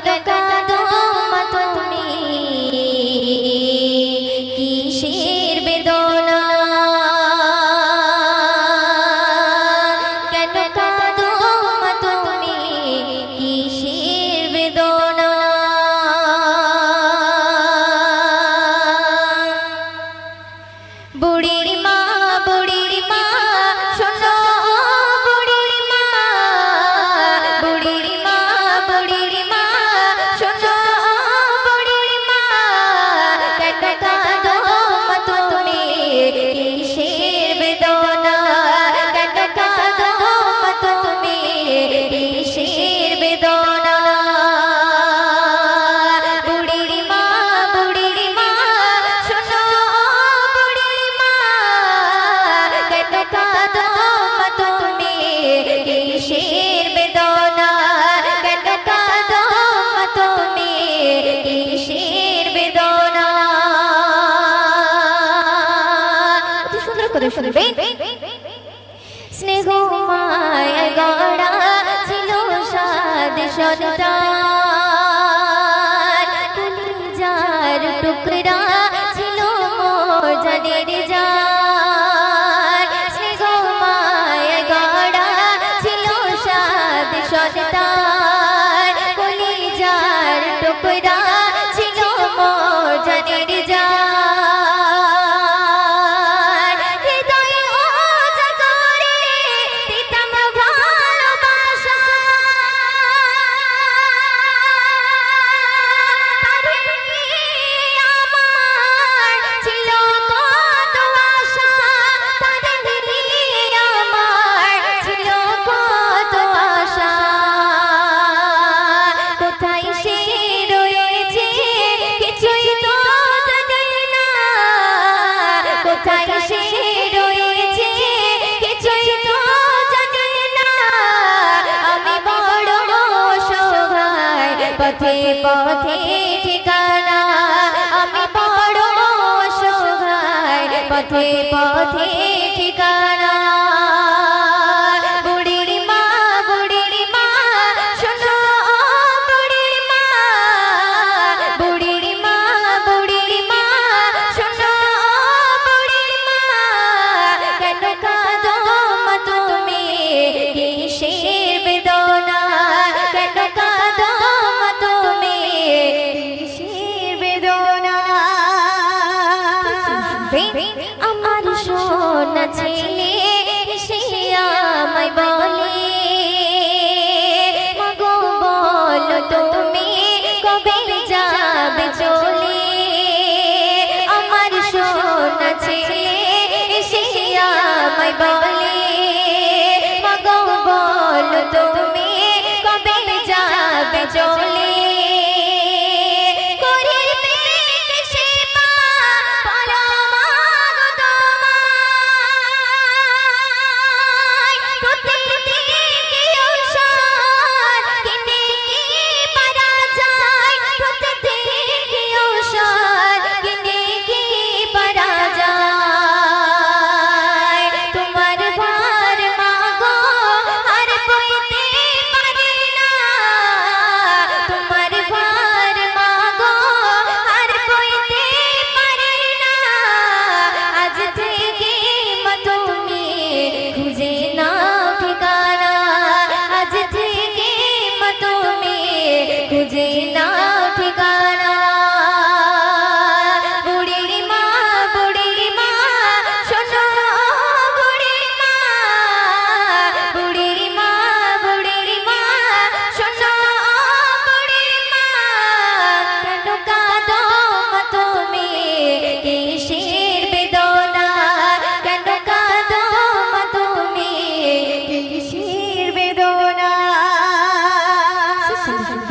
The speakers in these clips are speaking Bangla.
কত কাঁদো মা তুমি কিসের বেদনা? কেন কাঁদো মা তুমি? কিসের করে শুনবে? স্নেহ মায় গড়া ছিল সাদ সন্তান পথে পথে ঠিকানা আমি পড়ো শোভায় পথে পথে ঠিকানা সোনা ছেলে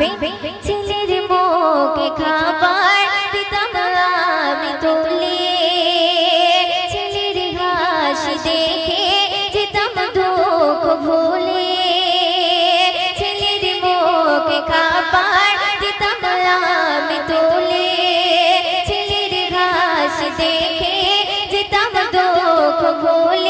থাকবে ছেলের মুখে খাবার পিতাম আমি তুলে ছেলের হাসি দেখে যেতাম দুঃখ ভুলে। ছেলের মুখে খাবার পিতাম আমি তুলে ছেলের হাসি দেখে যেতাম দুঃখ ভুলে।